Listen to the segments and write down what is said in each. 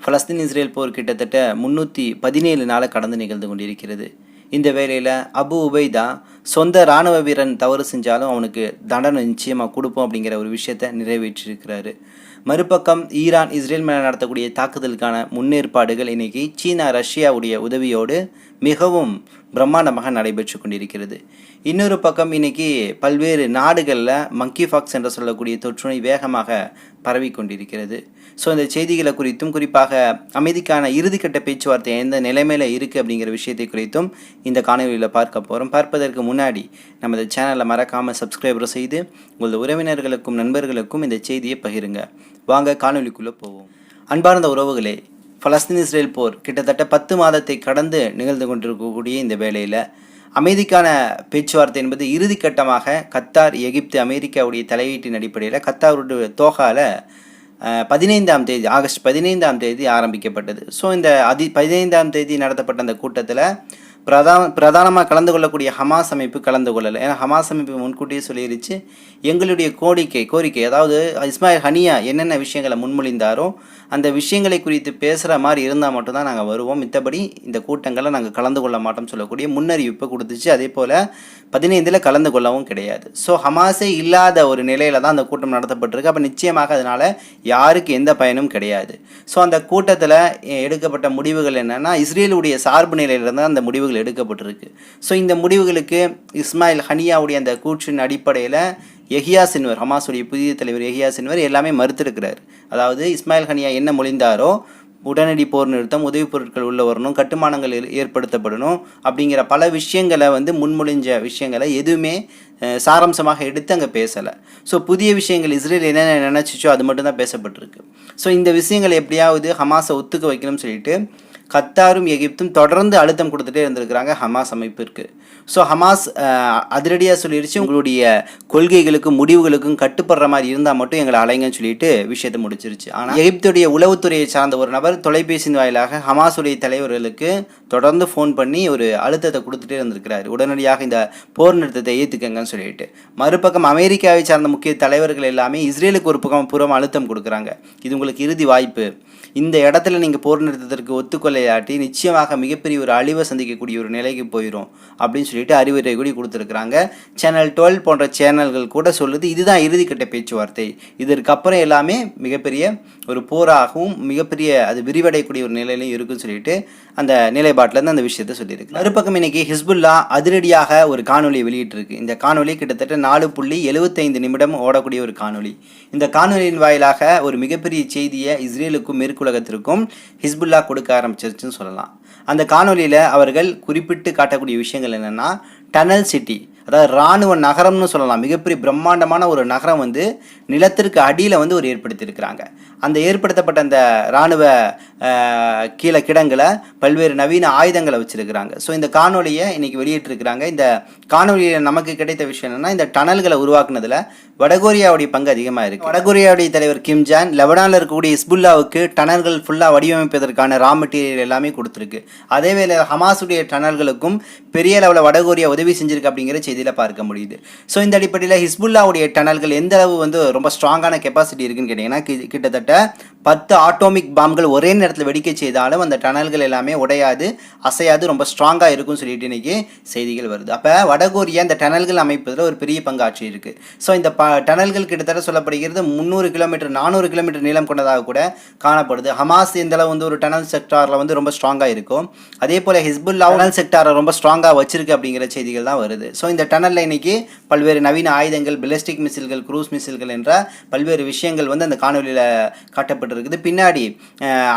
Palestine Israel போர் கிட்டத்தட்ட முன்னூற்றி பதினேழு நாளை கடந்து நிகழ்ந்து கொண்டிருக்கிறது. இந்த வேளையில் அபு உபைதா சொந்த இராணுவ வீரன் தவறு செஞ்சாலும் அவனுக்கு தண்டனை நிச்சயமாக கொடுப்போம் அப்படிங்கிற ஒரு விஷயத்தை நிறைவேற்றியிருக்கிறாரு. மறுபக்கம் ஈரான் இஸ்ரேல் மேலே நடத்தக்கூடிய தாக்குதலுக்கான முன்னேற்பாடுகள் இன்னைக்கு சீனா ரஷ்யாவுடைய உதவியோடு மிகவும் பிரம்மாண்டமாக நடைபெற்று கொண்டிருக்கிறது இன்னொரு பக்கம் இன்னைக்கு பல்வேறு நாடுகளில் மங்கி ஃபாக்ஸ் என்று சொல்லக்கூடிய தொற்றுநோய் வேகமாக பரவி கொண்டிருக்கிறது ஸோ இந்த செய்திகளை குறித்தும் குறிப்பாக அமைதிக்கான இறுதிக்கட்ட பேச்சுவார்த்தை எந்த நிலைமையில் இருக்குது அப்படிங்கிற விஷயத்தை குறித்தும் இந்த காணொலியில் பார்க்க போகிறோம் பார்ப்பதற்கு முன்னாடி நமது சேனலை மறக்காமல் சப்ஸ்கிரைபர் செய்து உங்களது உறவினர்களுக்கும் நண்பர்களுக்கும் இந்த செய்தியை பகிருங்க. வாங்க காணொலிக்குள்ளே போவோம். அன்பார்ந்த உறவுகளே பலஸ்தீன் இஸ்ரேல் போர் கிட்டத்தட்ட பத்து மாதத்தை கடந்து நிகழ்ந்து கொண்டிருக்கக்கூடிய இந்த வேளையில் அமைதிக்கான பேச்சுவார்த்தை என்பது இறுதிக்கட்டமாக கத்தார் எகிப்து அமெரிக்காவுடைய தலையீட்டின் அடிப்படையில் கத்தாருடைய தோகால பதினைந்தாம் தேதி ஆகஸ்ட் பதினைந்தாம் தேதி ஆரம்பிக்கப்பட்டது. ஸோ இந்த அதி பதினைந்தாம் தேதி நடத்தப்பட்ட அந்த கூட்டத்தில் பிரதான பிரதானமாக கலந்து கொள்ளக்கூடிய ஹமாஸ் அமைப்பு கலந்து கொள்ளலை. ஏன்னா ஹமாஸ் அமைப்பு முன்கூட்டியே சொல்லிருச்சு எங்களுடைய கோரிக்கை கோரிக்கை அதாவது இஸ்மாயில் ஹனியா என்னென்ன விஷயங்களை முன்மொழிந்தாரோ அந்த விஷயங்களை குறித்து பேசுகிற மாதிரி இருந்தால் மட்டும்தான் நாங்கள் வருவோம். மித்தபடி இந்த கூட்டங்களை நாங்கள் கலந்து கொள்ள மாட்டோம்னு சொல்லக்கூடிய முன்னறிவிப்பை கொடுத்துச்சு. அதே போல் பதினைந்தில் கலந்து கொள்ளவும் கிடையாது. ஸோ ஹமாஸே இல்லாத ஒரு நிலையில் தான் அந்த கூட்டம் நடத்தப்பட்டிருக்கு. அப்போ நிச்சயமாக அதனால் யாருக்கு எந்த பயனும் கிடையாது. ஸோ அந்த கூட்டத்தில் எடுக்கப்பட்ட முடிவுகள் என்னென்னா இஸ்ரேலுடைய சார்பு நிலையிலிருந்து அந்த முடிவுகள் எடுக்கப்பட்டிருக்கு. ஸோ இந்த முடிவுகளுக்கு இஸ்மாயில் ஹனியாவுடைய அந்த கூற்றின் அடிப்படையில் எஹியா சின்வர் ஹமாஸுடைய புதிய தலைவர் எஹியா சின்வர் எல்லாமே மறுத்திருக்கிறார். அதாவது இஸ்மாயில் ஹனியா என்ன மொழிந்தாரோ உடனடி போர் நிறுத்தம் உதவிப் பொருட்கள் உள்ள வரணும் கட்டுமானங்கள் ஏற்படுத்தப்படணும் அப்படிங்கிற பல விஷயங்களை வந்து முன்மொழிஞ்ச விஷயங்களை எதுவுமே சாரம்சமாக சாராம்சமாக எடுத்து அங்கே பேசலை. ஸோ புதிய விஷயங்கள் இஸ்ரேல் என்னென்ன நினச்சிச்சோ அது மட்டும்தான் பேசப்பட்டிருக்கு. ஸோ இந்த விஷயங்களை எப்படியாவது ஹமாஸை ஒத்துக்க வைக்கணும்னு சொல்லிட்டு கத்தாரும் எகிப்தும் தொடர்ந்து அழுத்தம் கொடுத்துட்டே இருந்திருக்கிறாங்க ஹமாஸ் அமைப்பிற்கு. ஸோ ஹமாஸ் அதிரடியாக சொல்லிடுச்சு உங்களுடைய கொள்கைகளுக்கும் முடிவுகளுக்கும் கட்டுப்படுற மாதிரி இருந்தால் மட்டும் எங்களை அலைங்கன்னு சொல்லிட்டு விஷயத்தை முடிச்சிருச்சு. ஆனால் எகிப்துடைய உளவுத்துறையை சார்ந்த ஒரு நபர் தொலைபேசியின் வாயிலாக ஹமாஸுடைய தலைவர்களுக்கு தொடர்ந்து ஃபோன் பண்ணி ஒரு அழுத்தத்தை கொடுத்துட்டே இருந்திருக்கிறார். உடனடியாக இந்த போர் நிறுத்தத்தை ஏற்றுக்கங்கன்னு சொல்லிட்டு. மறுபக்கம் அமெரிக்காவை சார்ந்த முக்கிய தலைவர்கள் எல்லாமே இஸ்ரேலுக்கு ஒரு பக்கம் புறம் அழுத்தம் கொடுக்குறாங்க. இது உங்களுக்கு இறுதி வாய்ப்பு. இந்த இடத்துல நீங்கள் போர் நிறுத்தத்திற்கு ஒத்துக்கொள்ளையாட்டி நிச்சயமாக மிகப்பெரிய ஒரு அழிவை சந்திக்கக்கூடிய ஒரு நிலைக்கு போயிடும் அப்படின்னு சொல்லிட்டு அறிவுரை கூட கொடுத்துருக்குறாங்க. சேனல் டுவெல் போன்ற சேனல்கள் கூட சொல்லுது. இதுதான் இறுதிக்கட்ட பேச்சுவார்த்தை. இதற்கப்புறம் எல்லாமே மிகப்பெரிய ஒரு போராகவும் மிகப்பெரிய அது விரிவடையக்கூடிய ஒரு நிலையிலையும் இருக்குன்னு சொல்லிட்டு அந்த நிலைப்பாட்டிலேருந்து அந்த விஷயத்த சொல்லியிருக்கு மறுபக்கம் இன்னைக்கு ஹிஸ்புல்லா அதிரடியாக ஒரு காணொலி வெளியிட்டிருக்கு. இந்த காணொலி கிட்டத்தட்ட நாலு புள்ளி எழுபத்தைந்து நிமிடம் ஓடக்கூடிய ஒரு காணொலி இந்த காணொலியின் வாயிலாக ஒரு மிகப்பெரிய செய்தியை இஸ்ரேலுக்கும் மேற்குலகத்திற்கும் ஹிஸ்புல்லா கொடுக்க ஆரம்பிச்சிருச்சுன்னு சொல்லலாம். அந்த காணொலியில் அவர்கள் குறிப்பிட்டு காட்டக்கூடிய விஷயங்கள் என்னென்னா டனல் சிட்டி. அதாவது இராணுவ நகரம்னு சொல்லலாம். மிகப்பெரிய பிரம்மாண்டமான ஒரு நகரம் வந்து நிலத்திற்கு அடியில் வந்து ஒரு ஏற்படுத்தியிருக்கிறாங்க. அந்த ஏற்படுத்தப்பட்ட அந்த இராணுவ கீழே கிடங்களை பல்வேறு நவீன ஆயுதங்களை வச்சுருக்கிறாங்க. ஸோ இந்த காணொலியை இன்றைக்கி வெளியிட்டிருக்கிறாங்க. இந்த காணொலியில் நமக்கு கிடைத்த விஷயம் என்னென்னா இந்த டனல்களை உருவாக்குனதில் வடகொரியாவுடைய பங்கு அதிகமாக இருக்குது வடகொரியாவுடைய தலைவர் கிம் ஜான் லெபனானில் இருக்கக்கூடிய இஸ்புல்லாவுக்கு டனல்கள் ஃபுல்லாக வடிவமைப்பதற்கான ரா மெட்டீரியல் எல்லாமே கொடுத்துருக்கு. அதே வேளை ஹமாஸுடைய டனல்களுக்கும் பெரிய அளவில் வடகொரியா உதவி செஞ்சிருக்கு அப்படிங்கிற செய்தியில் பார்க்க முடியுது. ஸோ இந்த அடிப்படையில் ஹிஸ்புல்லாவுடைய டனல்கள் எந்த அளவு வந்து ரொம்ப ஸ்ட்ராங்கான கெப்பாசிட்டி இருக்குன்னு கேட்டிங்கன்னா கிட்டத்தட்ட பத்து ஆட்டோமிக் பாம்கள் ஒரே நேரத்தில் வெடிக்க செய்தாலும் அந்த டனல்கள் எல்லாமே உடையாது அசையாது ரொம்ப ஸ்ட்ராங்காக இருக்கும்னு சொல்லிட்டு இன்னைக்கு செய்திகள் வருது. அப்போ வடகொரியா இந்த டனல்கள் அமைப்பதில் ஒரு பெரிய பங்காற்றி இருக்குது ஸோ இந்த ப டனல்கள் கிட்டத்தட்ட சொல்லப்படுகிறது முந்நூறு கிலோமீட்டர் நானூறு கிலோமீட்டர் நீளம் கொண்டதாக கூட காணப்படுது. ஹமாஸ் இந்தளவு வந்து ஒரு டனல் செக்டாரில் வந்து ரொம்ப ஸ்ட்ராங்காக இருக்கும். அதே போல் ஹிஸ்புல்லா டனல் செக்டாரை ரொம்ப ஸ்ட்ராங்காக வச்சிருக்கு அப்படிங்கிற செய்திகள் தான் வருது. ஸோ இந்த டனலில் இன்னைக்கு பல்வேறு நவீன ஆயுதங்கள் பிலஸ்டிக் மிசில்கள் குரூஸ் மிசில்கள் என்ற பல்வேறு விஷயங்கள் வந்து அந்த காணொலியில் இருக்குது. பின்னாடி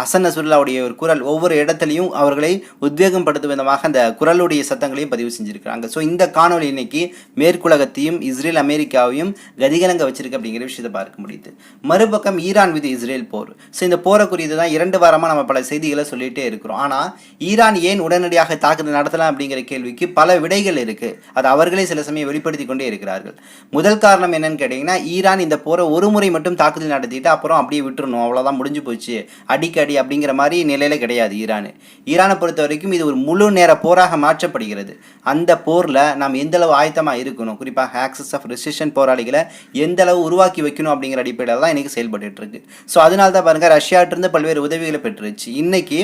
அசன் ஹசன் நசுல்லாவுடைய ஒரு குரல் ஒவ்வொரு இடத்துலையும் அவர்களை உத்வேகம் படுத்தும் விதமாக அந்த குரலுடைய சத்தங்களையும் பதிவு செஞ்சுருக்கிறாங்க. ஸோ இந்த காணொளி இன்னைக்கு மேற்குலகத்தையும் இஸ்ரேல் அமெரிக்காவையும் கதிகலங்க வச்சிருக்கு அப்படிங்கிற விஷயத்தை பார்க்க முடியுது. மறுபக்கம் ஈரான் வித் இஸ்ரேல் போர். ஸோ இந்த போரை குறித்து தான் இரண்டு வாரமாக நம்ம பல செய்திகளை சொல்லிகிட்டே இருக்கிறோம். ஆனால் ஈரான் ஏன் உடனடியாக தாக்குதல் நடத்தலாம் அப்படிங்கிற கேள்விக்கு பல விடைகள் இருக்குது அது அவர்களே சில சமயம் வெளிப்படுத்தி கொண்டே இருக்கிறார்கள். முதல் காரணம் என்னன்னு கேட்டிங்கன்னா ஈரான் இந்த போரை ஒரு முறை மட்டும் தாக்குதல் நடத்திட்டு அப்புறம் அப்படியே விட்டுறணும். அவ்வளோதான் முடிஞ்சு போச்சு. அடிக்கடி அப்படிங்கிற மாதிரி நிலையில் கிடையாது ஈரான். ஈரானை பொறுத்த வரைக்கும் இது ஒரு முழு நேர போராக மாற்றப்படுகிறது. அந்த போரில் நாம் எந்தளவு ஆயத்தமாக இருக்கணும்? குறிப்பாக ஆக்சஸ் ஆஃப் ரெசிஷன் போராளிகளை எந்தளவு உருவாக்கி வைக்கணும் அப்படிங்கிற அடிப்படையில் தான் இன்றைக்கி செயல்பட்டு இருக்கு. ஸோ அதனால தான் பாருங்கள் ரஷ்யாட்டிருந்து பல்வேறு உதவிகளை பெற்றுருச்சு இன்றைக்கி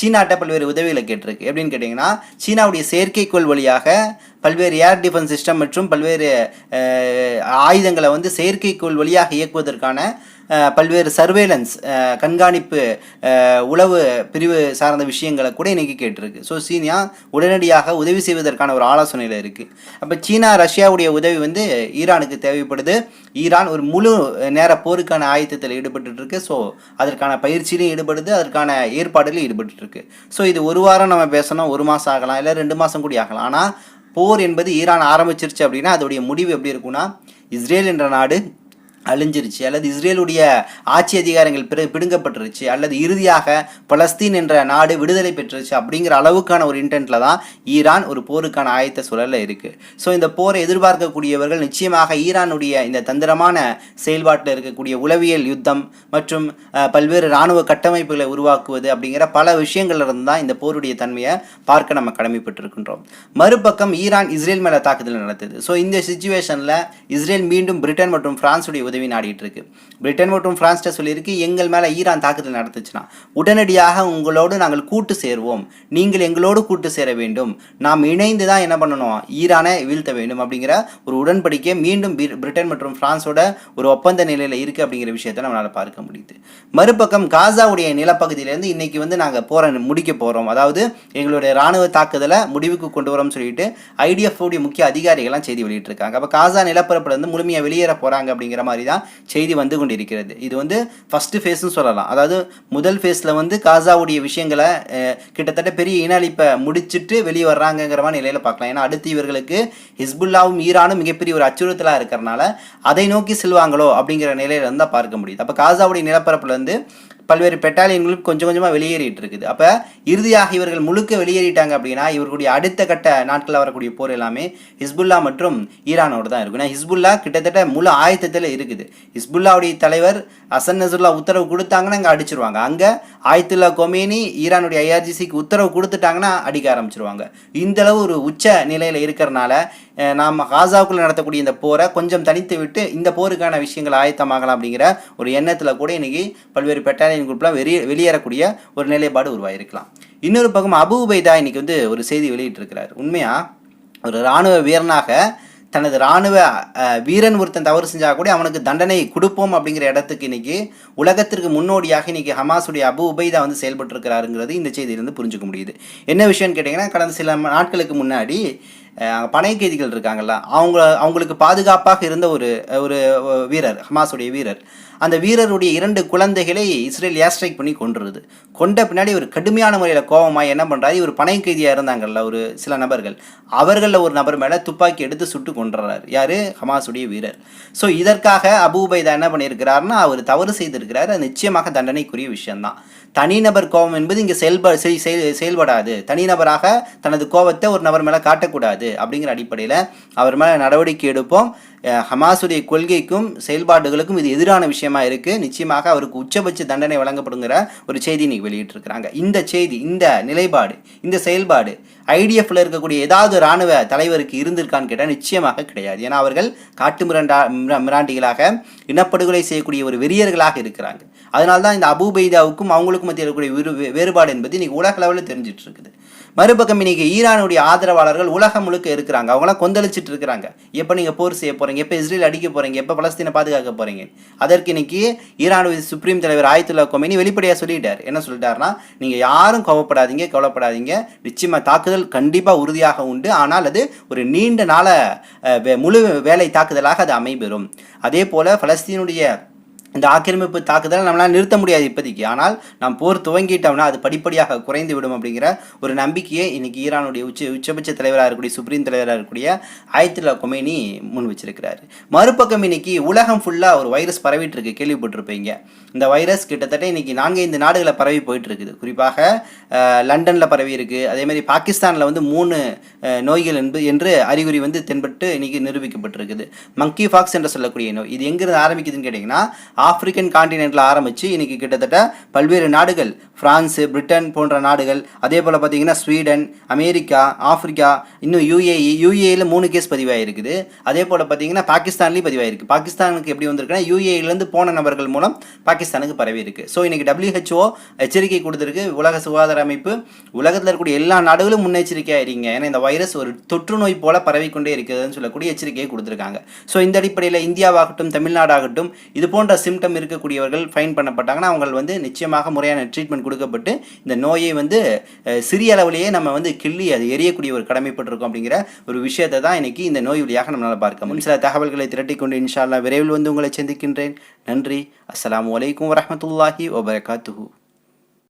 சீனாட்ட பல்வேறு உதவிகளை கேட்டிருக்கு. எப்படின்னு கேட்டிங்கன்னா சீனாவுடைய செயற்கைக்கோள் வழியாக பல்வேறு ஏர் டிஃபென்ஸ் சிஸ்டம் மற்றும் பல்வேறு ஆயுதங்களை வந்து செயற்கைக்கோள் வழியாக இயக்குவதற்கான பல்வேறு சர்வேலன்ஸ் கண்காணிப்பு உளவு பிரிவு சார்ந்த விஷயங்களை கூட இன்றைக்கி கேட்டிருக்கு. ஸோ சீனா உடனடியாக உதவி செய்வதற்கான ஒரு ஆலோசனையில் இருக்குது அப்போ சீனா ரஷ்யாவுடைய உதவி வந்து ஈரானுக்கு தேவைப்படுது. ஈரான் ஒரு முழு நேர போருக்கான ஆயத்தத்தில் ஈடுபட்டுருக்கு ஸோ அதற்கான பயிற்சியிலையும் ஈடுபடுது. அதற்கான ஏற்பாடுலையும் ஈடுபட்டுருக்கு ஸோ இது ஒரு வாரம் நம்ம பேசணும். ஒரு மாதம் ஆகலாம். இல்லை ரெண்டு மாதம் கூட ஆகலாம். ஆனால் போர் என்பது ஈரான் ஆரம்பிச்சிருச்சு அப்படின்னா அதோடைய முடிவு எப்படி இருக்குன்னா இஸ்ரேல் என்ற நாடு அழிஞ்சிருச்சு அல்லது இஸ்ரேலுடைய ஆட்சி அதிகாரங்கள் பிற பிடுங்கப்பட்டுருச்சு அல்லது இறுதியாக பலஸ்தீன் என்ற நாடு விடுதலை பெற்றுருச்சு அப்படிங்கிற அளவுக்கான ஒரு இன்டென்ட்டில் தான் ஈரான் ஒரு போருக்கான ஆயத்த சூழலில் இருக்குது ஸோ இந்த போரை எதிர்பார்க்கக்கூடியவர்கள் நிச்சயமாக ஈரானுடைய இந்த தந்திரமான செயல்பாட்டில் இருக்கக்கூடிய உளவியல் யுத்தம் மற்றும் பல்வேறு இராணுவ கட்டமைப்புகளை உருவாக்குவது அப்படிங்கிற பல விஷயங்கள்ல இருந்து தான் இந்த போருடைய தன்மையை பார்க்க நம்ம கடமைப்பட்டிருக்கின்றோம். மறுபக்கம் ஈரான் இஸ்ரேல் மேலே தாக்குதல் நடத்துது ஸோ இந்த சுச்சுவேஷனில் இஸ்ரேல் மீண்டும் பிரிட்டன் மற்றும் பிரான்ஸுடைய உதவி நாடிட்டு இருக்கு. பிரிட்டன் மற்றும் பிரான்ஸ்ட சொல்லியிருக்கு எங்கள் மேலே ஈரான் தாக்குதல் நடத்துச்சுன்னா உடனடியாக உங்களோடு நாங்கள் கூட்டு சேருவோம். நீங்கள் எங்களோடு கூட்டு சேர வேண்டும். நாம் இணைந்து தான் என்ன பண்ணணும்? ஈரானை வீழ்த்த வேண்டும் அப்படிங்கிற ஒரு உடன்படிக்கை மீண்டும் பிரிட்டன் மற்றும் பிரான்ஸோட ஒரு ஒப்பந்த நிலையில் இருக்குது அப்படிங்கிற விஷயத்தை நம்மளால் பார்க்க முடியுது. மறுபக்கம் காசாவுடைய நிலப்பகுதியிலேருந்து இன்னைக்கு வந்து நாங்கள் போற முடிக்க போறோம். அதாவது எங்களுடைய ராணுவ தாக்குதலை முடிவுக்கு கொண்டு வரோம்னு சொல்லிட்டு ஐடிஎஃப் உடைய முக்கிய அதிகாரிகள்லாம் செய்தி வெளியிட்டிருக்காங்க. அப்போ காசா நிலப்பரப்புல இருந்து முழுமையாக வெளியேற போறாங்க அப்படிங்கிற மாதிரி தான் செய்தி வந்து கொண்டிருக்கிறது. இது வந்து ஃபஸ்ட்டு ஃபேஸ்னு சொல்லலாம். அதாவது முதல் ஃபேஸில் வந்து காசாவுடைய விஷயங்களை கிட்டத்தட்ட பெரிய இன அழிப்பை முடிச்சிட்டு வெளியே வர்றாங்கங்கிற மாதிரி நிலையில் பார்க்கலாம். ஏன்னா அடுத்து இவர்களுக்கு ஹிஸ்புல்லாவும் ஈரானும் மிகப்பெரிய ஒரு அச்சுறுத்தலாக இருக்கிறனால அதை நோக்கி செல்வாங்களோ அப்படிங்கிற நிலையில இருந்தால் பார்க்க முடியுது. அப்போ காசாவுடைய நிலப்பரப்புலேருந்து பல்வேறு பெட்டாலியன்களும் கொஞ்சம் கொஞ்சமாக வெளியேறிட்டு இருக்குது அப்போ இறுதியாக இவர்கள் முழுக்க வெளியேறிட்டாங்க அப்படின்னா இவர்களுடைய அடுத்த கட்ட நாட்களில் வரக்கூடிய போர் எல்லாமே ஹிஸ்புல்லா மற்றும் ஈரானோடு தான் இருக்கும். ஏன்னா ஹிஸ்புல்லா கிட்டத்தட்ட முழு ஆயத்தத்தில் இருக்குது. ஹிஸ்புல்லாவுடைய தலைவர் அசன் நசுல்லா உத்தரவு கொடுத்தாங்கன்னா அங்கே அடிச்சிருவாங்க. அங்கே ஆயத்துல்லா கொமேனி ஈரானுடைய ஐஆர்ஜிசிக்கு உத்தரவு கொடுத்துட்டாங்கன்னா அடிக்க ஆரம்பிச்சிருவாங்க. இந்த அளவு ஒரு உச்ச நிலையில் இருக்கிறனால நாம் காசாவுக்குள்ள நடத்தக்கூடிய இந்த போரை கொஞ்சம் தனித்து விட்டு இந்த போருக்கான விஷயங்கள் ஆயத்தமாகலாம் அப்படிங்கிற ஒரு எண்ணத்தில் கூட இன்றைக்கி பல்வேறு பெட்டாலியன் குரூப்லாம் வெளியே வெளியேறக்கூடிய ஒரு நிலைப்பாடு உருவாயிருக்கலாம். இன்னொரு பக்கம் அபு உபைதா இன்னைக்கு வந்து ஒரு செய்தி வெளியிட்டிருக்கிறார். உண்மையாக ஒரு இராணுவ வீரனாக தனது இராணுவ வீரன் ஒருத்தன் தவறு செஞ்சால் கூட அவனுக்கு தண்டனை கொடுப்போம் அப்படிங்கிற இடத்துக்கு இன்னைக்கு உலகத்திற்கு முன்னோடியாக இன்னைக்கு ஹமாஸுடைய அபு உபைதா வந்து செயல்பட்டுருக்கிறாருங்கிறது இந்த செய்தியிலிருந்து புரிஞ்சுக்க முடியுது. என்ன விஷயம்னு கேட்டிங்கன்னா கடந்த சில நாட்களுக்கு முன்னாடி பனை கைதிகள் இருக்காங்கல்ல அவங்க அவங்களுக்கு பாதுகாப்பாக இருந்த ஒரு ஒரு வீரர் ஹமாஸுடைய வீரர். அந்த வீரருடைய இரண்டு குழந்தைகளை இஸ்ரேல் ஏர் ஸ்ட்ரைக் பண்ணி கொன்றுருது கொண்ட பின்னாடி ஒரு கடுமையான முறையில் கோபமாக என்ன பண்ணுறாரு இவர் பனை கைதியாக இருந்தாங்கல்ல ஒரு சில நபர்கள். அவர்களில் ஒரு நபர் மேலே துப்பாக்கி எடுத்து சுட்டு கொன்றுறாரு. யார்? ஹமாஸுடைய வீரர். ஸோ இதற்காக அபூபைதா என்ன பண்ணியிருக்கிறாருன்னா அவர் தவறு செய்திருக்கிறார். அது நிச்சயமாக தண்டனைக்குரிய விஷயம்தான். தனிநபர் கோபம் என்பது இங்கே செயல்ப செய்- செயல்படாது. தனிநபராக தனது கோபத்தை ஒரு நபர் மேலே காட்டக்கூடாது. அப்படிங்கிற அடிப்படையில் அவர் மேலே நடவடிக்கை எடுப்போம். ஹமாஸுடைய கொள்கைக்கும் செயல்பாடுகளுக்கும் இது எதிரான விஷயமா இருக்கு. நிச்சயமாக அவருக்கு உச்சபட்ச தண்டனை வழங்கப்படுங்கிற ஒரு செய்தி இன்றைக்கி வெளியிட்டிருக்கிறாங்க. இந்த செய்தி இந்த நிலைப்பாடு இந்த செயல்பாடு ஐடிஎஃப்ல இருக்கக்கூடிய ஏதாவது ராணுவ தலைவருக்கு இருந்திருக்கான்னு கேட்டால் நிச்சயமாக கிடையாது. ஏன்னா அவர்கள் காட்டு மிரண்டா மிராண்டிகளாக இனப்படுகொலை செய்யக்கூடிய ஒரு வெறியர்களாக இருக்கிறாங்க. அதனால தான் இந்த அபுபெய்தாவுக்கும் அவங்களுக்கும் மத்தியில் இருக்கக்கூடிய வேறுபாடு என்பது இன்னைக்கு உலக அளவில் தெரிஞ்சிட்டு இருக்குது மறுபக்கம் இன்னைக்கு ஈரானுடைய ஆதரவாளர்கள் உலகம் முழுக்க இருக்கிறாங்க. அவங்களாம் கொந்தளிச்சிட்டு இருக்கிறாங்க எப்போ நீங்கள் போர் செய்ய போகிறீங்க எப்போ இஸ்ரேல் அடிக்க போகிறீங்க எப்போ பலஸ்தீனை பாதுகாக்க போகிறீங்க அதற்கு இன்னைக்கு ஈரானுடைய சுப்ரீம் தலைவர் ஆயத்துல்லா கொமேனி வெளிப்படையாக சொல்லிட்டார். என்ன சொல்லிட்டாருன்னா நீங்கள் யாரும் கோவப்படாதீங்க கவலைப்படாதீங்க. நிச்சயமாக தாக்குதல் கண்டிப்பாக உறுதியாக உண்டு. ஆனால் அது ஒரு நீண்ட நாள வே- முழு வேலை தாக்குதலாக அது அமைபெறும். அதே போல் பலஸ்தீனுடைய இந்த ஆக்கிரமிப்பு தாக்குதலை நம்மளால் நிறுத்த முடியாது இப்போதைக்கு. ஆனால் நாம் போர் துவங்கிட்டோம்னா அது படிப்படியாக குறைந்து விடும் அப்படிங்கிற ஒரு நம்பிக்கையை இன்னைக்கு ஈரானுடைய உச்ச உச்சபட்ச தலைவராக இருக்கக்கூடிய சுப்ரீம் தலைவராக இருக்கக்கூடிய ஆயத்துல்லா கொமேனி முன் வச்சிருக்கிறாரு. மறுபக்கம் இன்னைக்கு உலகம் ஃபுல்லாக ஒரு வைரஸ் பரவிட்டு இருக்கு. கேள்விப்பட்டிருப்பீங்க. இந்த வைரஸ் கிட்டத்தட்ட இன்னைக்கு நான்கைந்து நாடுகளை பரவி போயிட்டு இருக்குது குறிப்பாக லண்டனில் பரவி இருக்குது அதே மாதிரி பாகிஸ்தானில் வந்து மூணு நோய்கள் என்பது என்று அறிகுறி வந்து தென்பட்டு இன்னைக்கு நிரூபிக்கப்பட்டிருக்குது. மங்கி ஃபாக்ஸ் என்று சொல்லக்கூடிய நோய். இது எங்கிருந்து ஆரம்பிக்குதுன்னு கேட்டிங்கன்னா ஆப்பிரிக்கன் காண்டினென்ட்ல ஆரம்பித்து இன்னைக்கு கிட்டத்தட்ட பல்வேறு நாடுகள் ஃப்ரான்ஸு பிரிட்டன் போன்ற நாடுகள் அதே போல் பார்த்தீங்கன்னா ஸ்வீடன் அமெரிக்கா ஆப்பிரிக்கா இன்னும் யூஏஇ யூஏயில் மூணு கேஸ் பதிவாகிருக்குது அதே போல் பார்த்தீங்கன்னா பாகிஸ்தான்லேயும் பதிவாகிருக்கு பாகிஸ்தானுக்கு எப்படி வந்திருக்குன்னா யூஏஇலேருந்து போன நபர்கள் மூலம் பாகிஸ்தானுக்கு பரவி இருக்கு. ஸோ இன்னைக்கு டபிள்யூஹெச்ஓ எச்சரிக்கை கொடுத்துருக்கு. உலக சுகாதார அமைப்பு உலகத்தில் இருக்கக்கூடிய எல்லா நாடுகளும் முன்னெச்சரிக்கையாக இருங்க ஏன்னா இந்த வைரஸ் ஒரு தொற்று நோய் போல பரவிக்கொண்டே இருக்குதுன்னு சொல்லக்கூடிய எச்சரிக்கையை கொடுத்துருக்காங்க. ஸோ இந்த அடிப்படையில் இந்தியாவாகட்டும் தமிழ்நாடாகட்டும் இது போன்ற சிம்டம் இருக்கக்கூடியவர்கள் ஃபைன் பண்ணப்பட்டாங்கன்னா அவங்க வந்து நிச்சயமாக முறையான ட்ரீட்மெண்ட் கொடுக்கப்பட்டு இந்த நோயை வந்து சிறிய அளவிலேயே நம்ம வந்து கிள்ளி அது எரியக்கூடிய ஒரு கடமைப்பட்டிருக்கோம் அப்படிங்கிற ஒரு விஷயத்தை தான் இன்னைக்கு இந்த நோய் வழியாக நம்மளால் பார்க்க முடியும். சில தகவல்களை திரட்டிக்கொண்டு இன்ஷால்லா விரைவில் வந்து உங்களை சந்திக்கின்றேன். நன்றி. அஸ்ஸலாமு alaikum warahmatullahi wabarakatuh.